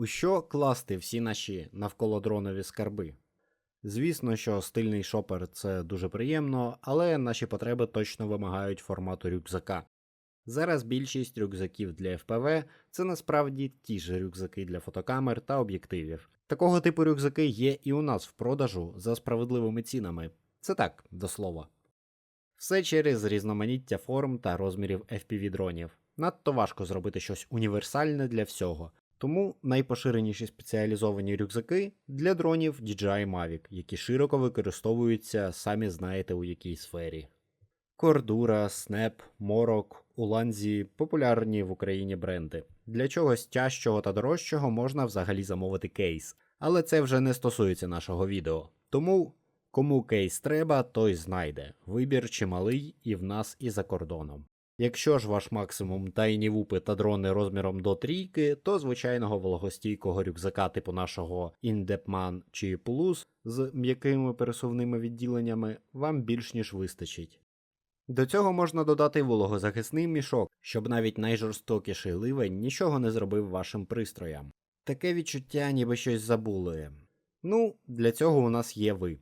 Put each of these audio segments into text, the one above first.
У що класти всі наші навколодронові скарби? Звісно, що стильний шопер це дуже приємно, але наші потреби точно вимагають формату рюкзака. Зараз більшість рюкзаків для FPV це насправді ті ж рюкзаки для фотокамер та об'єктивів. Такого типу рюкзаки є і у нас в продажу за справедливими цінами. Це так, до слова. Все через різноманіття форм та розмірів FPV дронів. Надто важко зробити щось універсальне для всього. Тому найпоширеніші спеціалізовані рюкзаки для дронів DJI Mavic, які широко використовуються самі знаєте у якій сфері. Кордура, Снеп, Морок, Уланзі популярні в Україні бренди. Для чогось тяжчого та дорожчого можна взагалі замовити кейс, але це вже не стосується нашого відео. Тому кому кейс треба, той знайде. Вибір чималий і в нас, і за кордоном. Якщо ж ваш максимум тайні вупи та дрони розміром до трійки, то звичайного вологостійкого рюкзака типу нашого Indepman чи Plus з м'якими пересувними відділеннями вам більш ніж вистачить. До цього можна додати вологозахисний мішок, щоб навіть найжорстокіший ливень нічого не зробив вашим пристроям. Таке відчуття, ніби щось забули. Ну, для цього у нас є ви.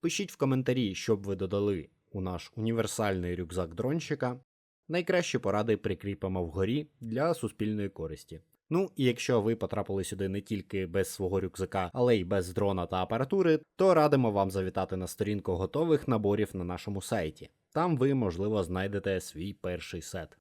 Пишіть в коментарі, щоб ви додали у наш універсальний рюкзак дронщика. Найкращі поради прикріпимо вгорі для суспільної користі. Ну і якщо ви потрапили сюди не тільки без свого рюкзака, але й без дрона та апаратури, то радимо вам завітати на сторінку готових наборів на нашому сайті. Там ви, можливо, знайдете свій перший сет.